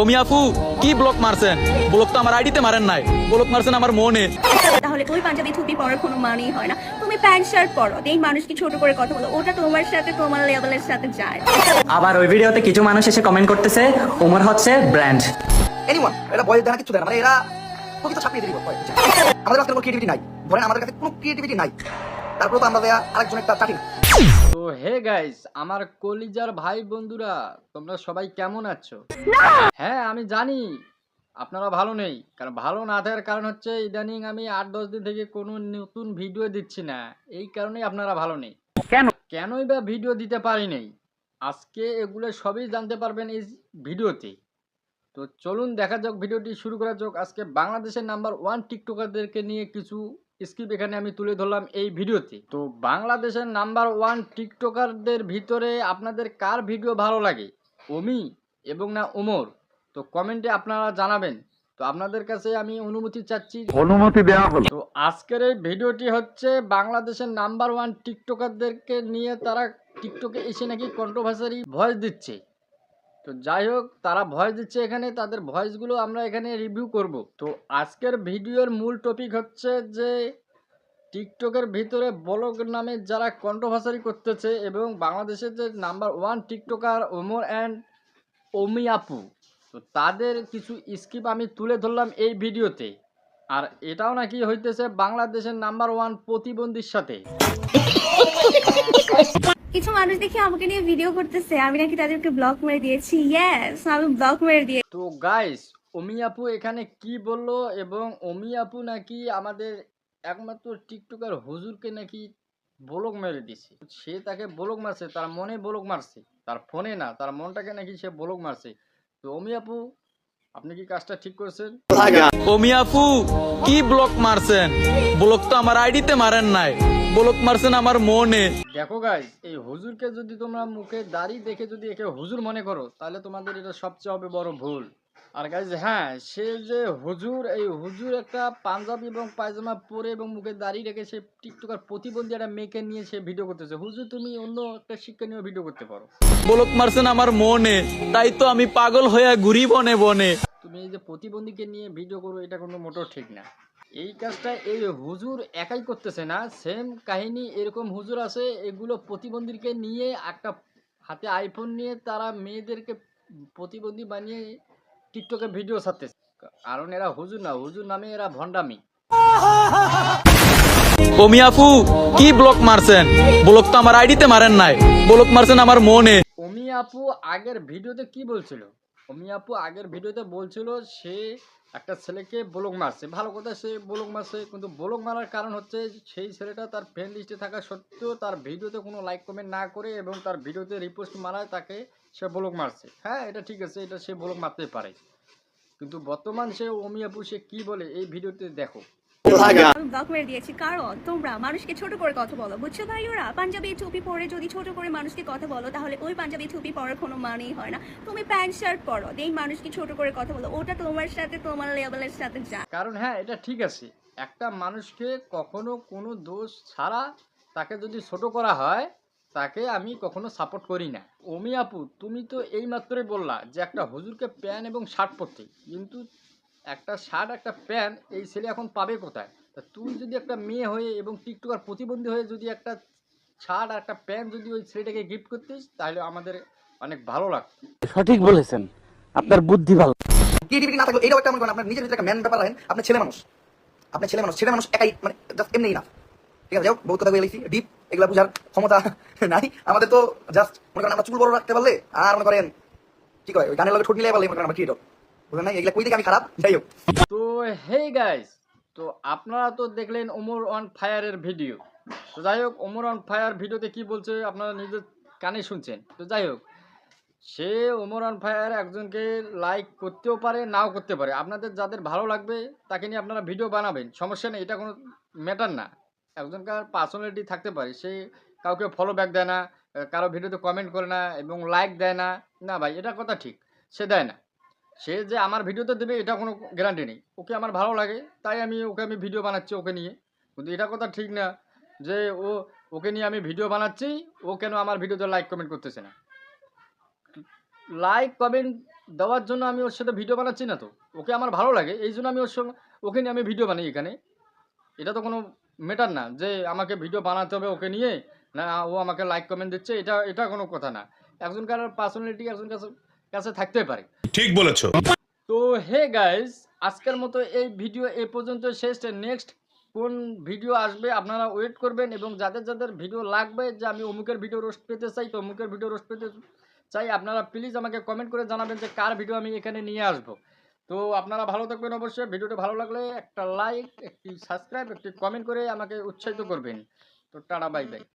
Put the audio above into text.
ওমি আপু কি ব্লক মারছেন? ব্লক তো আমার আইডিতে মারেন নাই। ব্লক মারছেন আমার মনে। তাহলে ওই পাঞ্জাবি থুপি পরার কোনো মানেই হয় না। তুমি প্যান্ট শার্ট পরো। এই মানুষকে ছোট করে কথা বলো ওটা তোমার সাথে তোমার লেভেলের সাথে যায়। আবার ওই ভিডিওতে কিছু মানুষ এসে কমেন্ট করতেছে ওমর হচ্ছে ব্র্যান্ড এনিওয়ান এরা বয়ের দেয় কিছু দেয় মানে এরা প্রকৃত ছাপিয়ে দিবি আমাদের কাছে কোনো ক্রিয়েটিভিটি নাই। ধরেন আমাদের কাছে কোনো ক্রিয়েটিভিটি নাই। তারপরে তো আমরা দেয়া আরেকজনের তার চাকরি তো হে গাইস আমার কলিজার ভাই বন্ধুরা তোমরা সবাই কেমন আছো? হ্যাঁ আমি জানি আপনারা ভালো নেই। কারণ ভালো না থাকার কারণ হচ্ছে ইদানিং আমি আট দশ দিন থেকে কোনো নতুন ভিডিও দিচ্ছি না। এই কারণেই আপনারা ভালো নেই। কেন? কেনই বা ভিডিও দিতে পারি নাই? আজকে এগুলো সবই জানতে পারবেন এই ভিডিওতে তো চলুন দেখা যাক ভিডিওটি শুরু করা যাক। আজকে বাংলাদেশের নাম্বার ওয়ান টিকটকারদেরকে নিয়ে কিছু স্কিপ এখানে আমি তুলে ধরলাম এই ভিডিওতে তো বাংলাদেশের নাম্বার ওয়ান টিকটকারদের ভিতরে আপনাদের কার ভিডিও ভালো লাগে? ওমি এবং না ওমর? তো কমেন্টে আপনারা জানাবেন। তো আপনাদের কাছে আমি অনুমতি চাচ্ছি অনুমতি দেওয়া হলো। তো আজকের এই ভিডিওটি হচ্ছে বাংলাদেশের নাম্বার ওয়ান টিকটকারদেরকে নিয়ে তারা টিকটকে এসে নাকি কন্ট্রোভার্সারি ভয়েস দিচ্ছে। তো যাই হোক, তারা ভয়েস দিচ্ছে এখানে, তাদের ভয়েসগুলো আমরা এখানে রিভিউ করব। তো আজকের ভিডিওর মূল টপিক হচ্ছে যে, টিকটকের ভিতরে ব্লগ নামে যারা কন্ট্রোভার্সারি করতেছে এবং বাংলাদেশের যে number one TikToker Omar and Omi আপু, তো তাদের কিছু স্কিপ আমি তুলে ধরলাম এই ভিডিওতে। আর এটাও নাকি হইতেছে বাংলাদেশের নাম্বার ওয়ান প্রতিবন্ধীর সাথে। কিছু মানুষ দেখি আমাকে নিয়ে ভিডিও করতেছে। আমি নাকি তাদেরকে ব্লক মেরে দিয়েছি। ইয়েস আমি ব্লক মেরে দিয়ে তো গাইস অমি আপু এখানে কি বলল এবং অমি আপু নাকি আমাদের একমাত্র টিকটকার হুজুরকে নাকি বলক মেরে দিছে সে তাকে বলক মারছে, তার মনে বলক মারছে, তার ফোনে না, তার মনটাকে নাকি সে বলক মারছে। তো অমি আপু আপনি কি কাজটা ঠিক করেছেন? আপু কি ব্লক মারছেন? ব্লক তো আমার আইডিতে মারেন নাই। ব্লক মারছেন আমার মনে। দেখো গাইস এই হুজুরকে যদি তোমরা মুখে দাড়ি দেখে যদি একে হুজুর মনে করো তাহলে তোমাদের এটা সবচেয়ে হবে বড় ভুল। আর গাইজ হ্যাঁ সে যে হুজুর এই হুজুর একটা পাঞ্জাবি এবং পায়জামা পরে এবং মুখে দাঁড়িয়ে রেখে সে টিকটকার প্রতিবন্ধী একটা মেয়েকে নিয়ে সে ভিডিও করতেছে। হুজুর তুমি অন্য একটা শিক্ষা নিয়ে ভিডিও করতে পারো। ব্লক মারছেন আমার মনে। তাই তো আমি পাগল হয়ে ঘুরি বনে বনে। এই যে প্রতিবন্ধীকে নিয়ে ভিডিও করো এটা কোনো মোটেও ঠিক না। এই কাজটা এই হুজুর একাই করতেছে না সেম কাহিনী এরকম হুজুর আছে এগুলো প্রতিবন্ধীকে নিয়ে একটা হাতে আইফোন নিয়ে তারা মেয়েদেরকে প্রতিবন্ধী বানিয়ে টিকটকে ভিডিও ছাড়তেছে। কারণ এরা হুজুর না হুজুর নামে এরা ভণ্ডামি। আপু কি ব্লক মারছেন? ব্লক তো আমার আইডিতে মারেন নাই ব্লক মারছেন আমার মনে। অমি আপু আগের ভিডিওতে কি বলছিল? অমি আপু আগের ভিডিওতে বলছিল সে একটা ছেলেকে ব্লক মারছে। ভালো কথা, সে ব্লক মারছে, কিন্তু ব্লক মারার কারণ হচ্ছে সেই ছেলেটা তার ফ্রেন্ড লিস্টে থাকা সত্ত্বেও তার ভিডিওতে কোনো লাইক কমেন্ট না করে এবং তার ভিডিওতে রিপোস্ট মারায় তাকে সে ব্লক মারছে। হ্যাঁ এটা ঠিক আছে, এটা সে ব্লক মারতে পারে। কিন্তু বর্তমান সে অমি আপু সে কী বলে এই ভিডিওতে দেখো। আমি ব্লক মেরে দিয়েছি। কারণ তোমরা মানুষকে ছোট করে কথা বলো বুঝছ ভাই ওরা? পাঞ্জাবি টুপি পরে যদি ছোট করে মানুষকে কথা বলো তাহলে ওই পাঞ্জাবি টুপি পরার কোনো মানেই হয় না। তুমি প্যান্ট শার্ট পরো মানুষকে ছোট করে কথা বলো ওটা তোমার সাথে তোমার লেভেলের সাথে যায়। কারণ হ্যাঁ এটা ঠিক আছে। একটা মানুষকে কখনো কোনো দোষ ছাড়া তাকে যদি ছোট করা হয় তাকে আমি কখনো সাপোর্ট করি না। অমি আপু তুমি তো এই মাত্রই বললা যে একটা হুজুরকে প্যান্ট এবং শার্ট পরতে। কিন্তু একটা শার্ট একটা প্যান্ট এই ছেলে এখন পাবে কোথায়? তা তুই যদি একটা মেয়ে হয়ে এবং টিকটকার প্রতিবন্ধী হয়ে যদি একটা শার্ট আর একটা প্যান্ট যদি ওই ছেলেটাকে গিফট করতিস তাহলে আমাদের অনেক ভালো লাগতো। সঠিক বলেছেন। আপনার বুদ্ধি ভালো। ক্রিয়েটিভিটি না থাকলে এটাও একটা মনে করেন আপনার নিজের ভিতরে একটা ম্যান ব্যাপার রাখেন আপনি ছেলে মানুষ। আপনি ছেলে মানুষ ছেলে মানুষ একাই মানে জাস্ট এমনি না ঠিক আছে যাও বহুত কথা বলেছি ডিপ এগুলা বুঝার ক্ষমতা নাই। আমাদের তো জাস্ট মনে করেন আমরা চুল বড় রাখতে পারলে আর মনে করেন কি কয় ওই গানের লগে ঠোঁট মিলাই পারলে মনে করেন আমরা ক্রিয়েটর তো হে গাইস, তো আপনারা তো দেখলেন ওমর অন ফায়ারের ভিডিও। তো যাই হোক, ওমর অন ফায়ার ভিডিওতে কি বলছে আপনারা নিজের কানে শুনছেন। তো যাই হোক, সে ওমর অন ফায়ার একজনকে লাইক করতেও পারে, নাও করতে পারে। আপনাদের যাদের ভালো লাগবে, তাকে নিয়ে আপনারা ভিডিও বানাবেন। সমস্যা নেই, এটা কোনো ম্যাটার না। একজনকার পার্সোনালিটি থাকতে পারে। সে কাউকে ফলো ব্যাক দেয় না, কারও ভিডিওতে কমেন্ট করে না এবং লাইক দেয় না। না ভাই, এটা কথা ঠিক, সে দেয় না। সে যে আমার ভিডিওতে দেবে, এটা কোনো গ্যারান্টি নেই। ওকে আমার ভালো লাগে, তাই আমি ওকে আমি ভিডিও বানাচ্ছি ওকে নিয়ে। কিন্তু এটা কথা ঠিক না যে ও, ওকে নিয়ে আমি ভিডিও বানাচ্ছি, ও কেন আমার ভিডিওতে লাইক কমেন্ট করতেছে না? লাইক কমেন্ট দেওয়ার জন্য আমি ওর সাথে ভিডিও বানাচ্ছি না তো। ওকে আমার ভালো লাগে, এই জন্য আমি ওর সঙ্গে, ওকে নিয়ে আমি ভিডিও বানাই এখানে। এটা তো কোনো ম্যাটার না যে আমাকে ভিডিও বানাতে হবে ওকে নিয়ে, না ও আমাকে লাইক কমেন্ট দিচ্ছে, এটা এটা কোনো কথা না। একজনকার পার্সোনালিটি একজন কাছে থাকতে পারে। ঠিক বলেছ। তো হে গাইস আজকের মতো এই ভিডিও এ পর্যন্ত শেষ। নেক্সট কোন ভিডিও আসবে আপনারা ওয়েট করবেন এবং যাদের যাদের ভিডিও লাগবে যে আমি অমুকের ভিডিও রোস্ট পেতে চাই তো অমুকের ভিডিও রোস্ট পেতে চাই আপনারা প্লিজ আমাকে কমেন্ট করে জানাবেন যে কার ভিডিও আমি এখানে নিয়ে আসব। তো আপনারা ভালো থাকবেন অবশ্যই। ভিডিওটা ভালো লাগলে একটা লাইক একটি সাবস্ক্রাইব একটি কমেন্ট করে আমাকে উৎসাহিত করবেন। তো টাটা বাই বাই